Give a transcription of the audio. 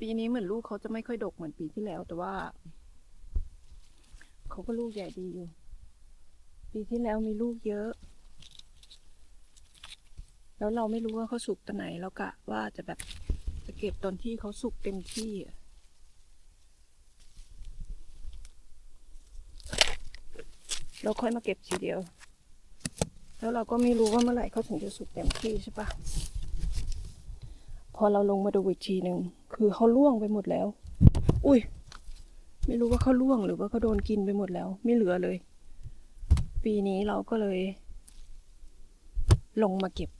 ปีนี้เหมือนลูกเขาจะไม่ค่อยดกเหมือนปีที่แล้ว แต่ว่าเขาก็ลูกใหญ่ดีอยู่ ปีที่แล้วมีลูกเยอะ แล้วเราไม่รู้ว่าเขาสุกตอนไหนแล้วกะว่าจะแบบจะเก็บตอนที่เขาสุกเต็มที่เราค่อยมาเก็บทีเดียว แล้วเราก็ไม่รู้ว่าเมื่อไหร่เขาถึงจะสุกเต็มที่ใช่ปะ พอเราลงมาดูอีกทีหนึ่งคือเขาล่วงไปหมดแล้ว อุ้ย ไม่รู้ว่าเขาล่วงหรือว่าเขาโดนกินไปหมดแล้ว ไม่เหลือเลย ปีนี้เราก็เลย ลงมาเก็บ